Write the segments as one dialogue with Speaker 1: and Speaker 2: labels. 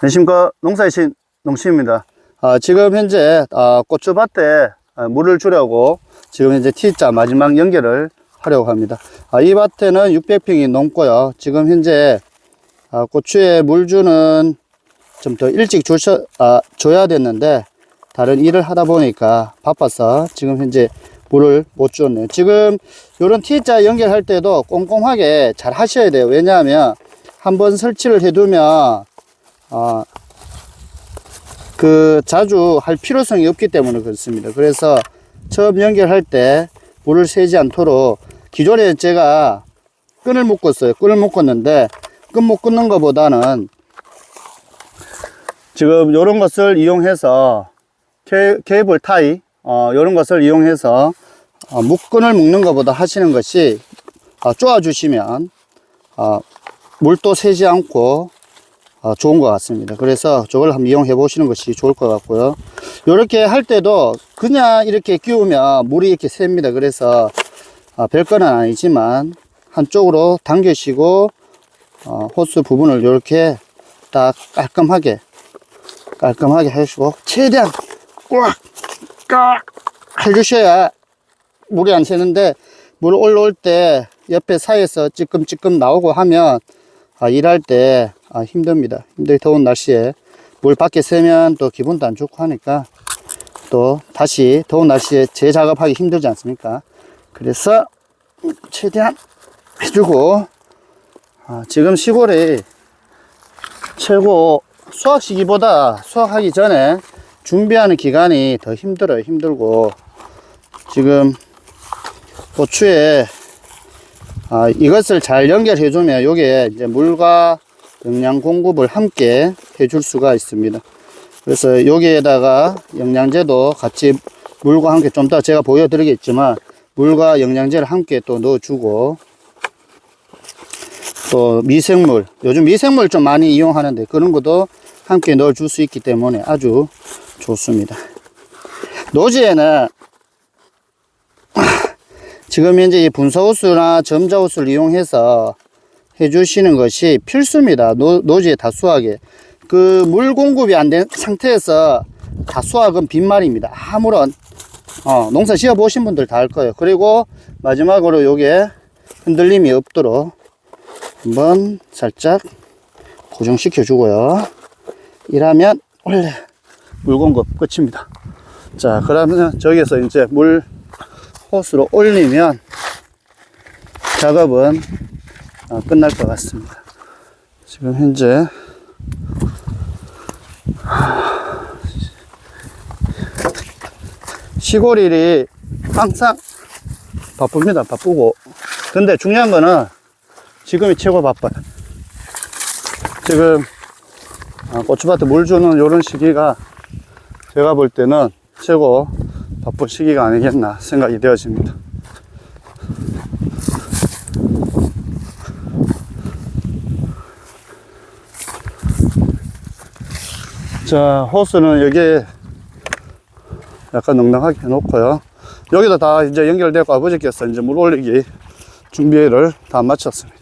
Speaker 1: 안녕하십니까 농사의 신 농심입니다. 아, 지금 현재 아, 고추밭에 아, 물을 주려고 지금 현재 T자 마지막 연결을 하려고 합니다. 아, 이 밭에는 600평이 넘고요. 지금 현재 아, 고추에 물 주는 좀 더 일찍 주셔, 아, 줘야 됐는데 다른 일을 하다 보니까 바빠서 지금 현재 물을 못 줬네요. 지금 이런 T자 연결할 때도 꼼꼼하게 잘 하셔야 돼요. 왜냐하면 한번 설치를 해두면 아, 그 자주 할 필요성이 없기 때문에 그렇습니다. 그래서 처음 연결할 때 물을 새지 않도록 기존에 제가 끈을 묶었어요. 끈을 묶었는데 끈못 끊는 것보다는 지금 이런 것을 이용해서 케, 케이블 타이 어, 이런 것을 이용해서 어, 묶끈을 묶는 것보다 하시는 것이 어, 쪼아주시면 어, 물도 새지 않고 어, 좋은 것 같습니다. 그래서 저걸 한번 이용해 보시는 것이 좋을 것 같고요. 이렇게 할 때도 그냥 이렇게 끼우면 물이 이렇게 셉니다. 그래서 어, 별거는 아니지만 한쪽으로 당기시고 어, 호스 부분을 이렇게 딱 깔끔하게 깔끔하게 해주시고 최대한 꽉 꽉 해주셔야 물이 안 새는데 물 올라올 때 옆에 사이에서 찌끔찌끔 나오고 하면 아, 일할 때 아, 힘듭니다. 힘들게 더운 날씨에 물 밖에 새면 또 기분도 안 좋고 하니까 또 다시 더운 날씨에 재작업하기 힘들지 않습니까? 그래서 최대한 해주고 아, 지금 시골이 최고 수확 시기보다 수확하기 전에 준비하는 기간이 더 힘들어요. 힘들고 지금 고추에 아, 이것을 잘 연결해 주면 요게 이제 물과 영양 공급을 함께 해줄 수가 있습니다. 그래서 여기에다가 영양제도 같이 물과 함께 좀 더 제가 보여드리겠지만 물과 영양제를 함께 또 넣어주고 또 미생물 요즘 미생물 좀 많이 이용하는데 그런 것도 함께 넣어줄 수 있기 때문에 아주 좋습니다. 노지에는 지금 현재 이 분사호스나 점자호스를 이용해서 해주시는 것이 필수입니다. 노, 노지에 다수하게. 그물 공급이 안 된 상태에서 다수학은 빈말입니다. 아무런, 어, 농사 지어 보신 분들 다 알 거예요. 그리고 마지막으로 요게 흔들림이 없도록 한번 살짝 고정시켜 주고요. 이러면 원래 물 공급 끝입니다. 자, 그러면 저기서 이제 물 호스로 올리면 작업은 어, 끝날 것 같습니다. 지금 현재 시골 일이 항상 바쁩니다. 바쁘고. 근데 중요한 거는 지금이 최고 바빠요. 지금 아, 고추밭에 물 주는 이런 시기가 제가 볼 때는 최고 바쁜 시기가 아니겠나 생각이 되어집니다. 자, 호스는 여기에 약간 넉넉하게 해놓고요. 여기도 다 이제 연결되고 아버지께서 이제 물 올리기 준비를 다 마쳤습니다.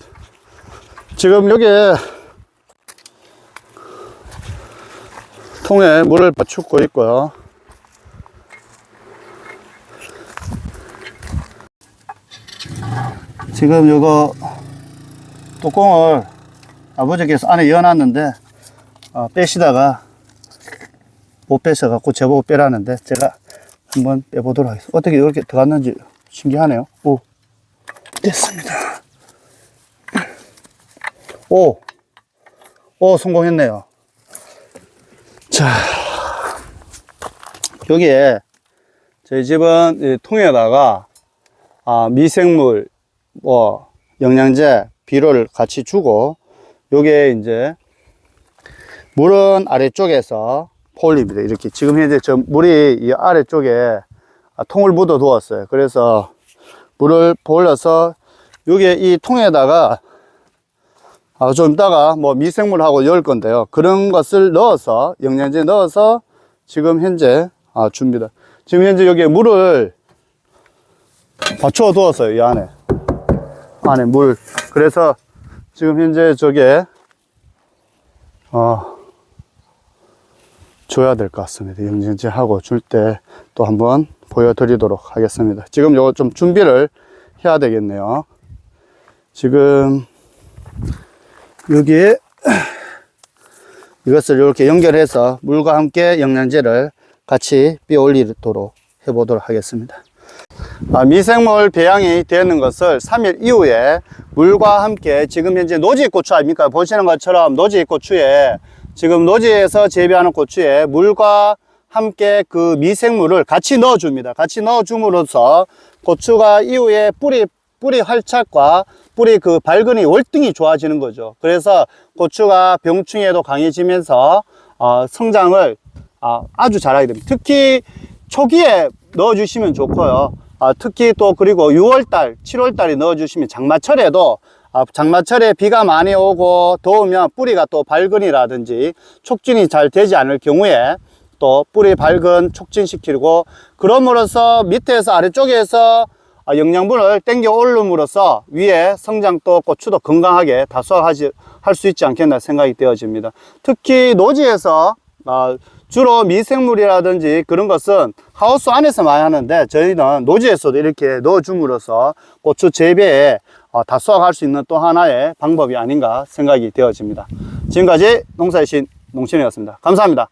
Speaker 1: 지금 여기에 통에 물을 받추고 있고요. 지금 요거 뚜껑을 아버지께서 안에 이어놨는데 어, 빼시다가 못 빼셔갖고 제보고 빼라는데 제가 한번 빼보도록 하겠습니다. 어떻게 이렇게 들어갔는지 신기하네요. 오, 됐습니다. 오, 오, 성공했네요. 자, 여기에 저희 집은 이 통에다가 아, 미생물, 뭐, 영양제, 비료를 같이 주고, 요게 이제, 물은 아래쪽에서 폴립니다. 이렇게. 지금 현재 저 물이 이 아래쪽에 아, 통을 묻어 두었어요. 그래서 물을 보려서 요게 이 통에다가 아, 좀 이따가 뭐 미생물하고 열 건데요. 그런 것을 넣어서, 영양제 넣어서 지금 현재 아, 줍니다. 지금 현재 여기에 물을 받쳐 두었어요, 이 안에. 안에 물. 그래서 지금 현재 저게, 어, 줘야 될 것 같습니다. 영양제하고 줄 때 또 한번 보여드리도록 하겠습니다. 지금 요거 좀 준비를 해야 되겠네요. 지금 여기에 이것을 이렇게 연결해서 물과 함께 영양제를 같이 삐 올리도록 해보도록 하겠습니다. 아, 미생물 배양이 되는 것을 3일 이후에 물과 함께 지금 현재 노지 고추 아닙니까? 보시는 것처럼 노지 고추에 지금 노지에서 재배하는 고추에 물과 함께 그 미생물을 같이 넣어줍니다. 같이 넣어줌으로써 고추가 이후에 뿌리 뿌리 활착과 뿌리 그 발근이 월등히 좋아지는 거죠. 그래서 고추가 병충해도 강해지면서 어, 성장을 아, 아주 잘하게 됩니다. 특히 초기에 넣어주시면 좋고요. 아, 특히 또 그리고 6월달, 7월달에 넣어주시면 장마철에도 아, 장마철에 비가 많이 오고 더우면 뿌리가 또 발근이라든지 촉진이 잘 되지 않을 경우에 또 뿌리 발근 촉진시키고 그럼으로써 밑에서 아래쪽에서 아, 영양분을 땡겨 올름으로써 위에 성장도 고추도 건강하게 다수하지 할 수 있지 않겠나 생각이 되어집니다. 특히 노지에서 아, 주로 미생물이라든지 그런 것은 하우스 안에서 많이 하는데 저희는 노지에서도 이렇게 넣어줌으로써 고추 재배에 어, 다수화할 수 있는 또 하나의 방법이 아닌가 생각이 되어집니다. 지금까지 농사의 신 농신이었습니다. 감사합니다.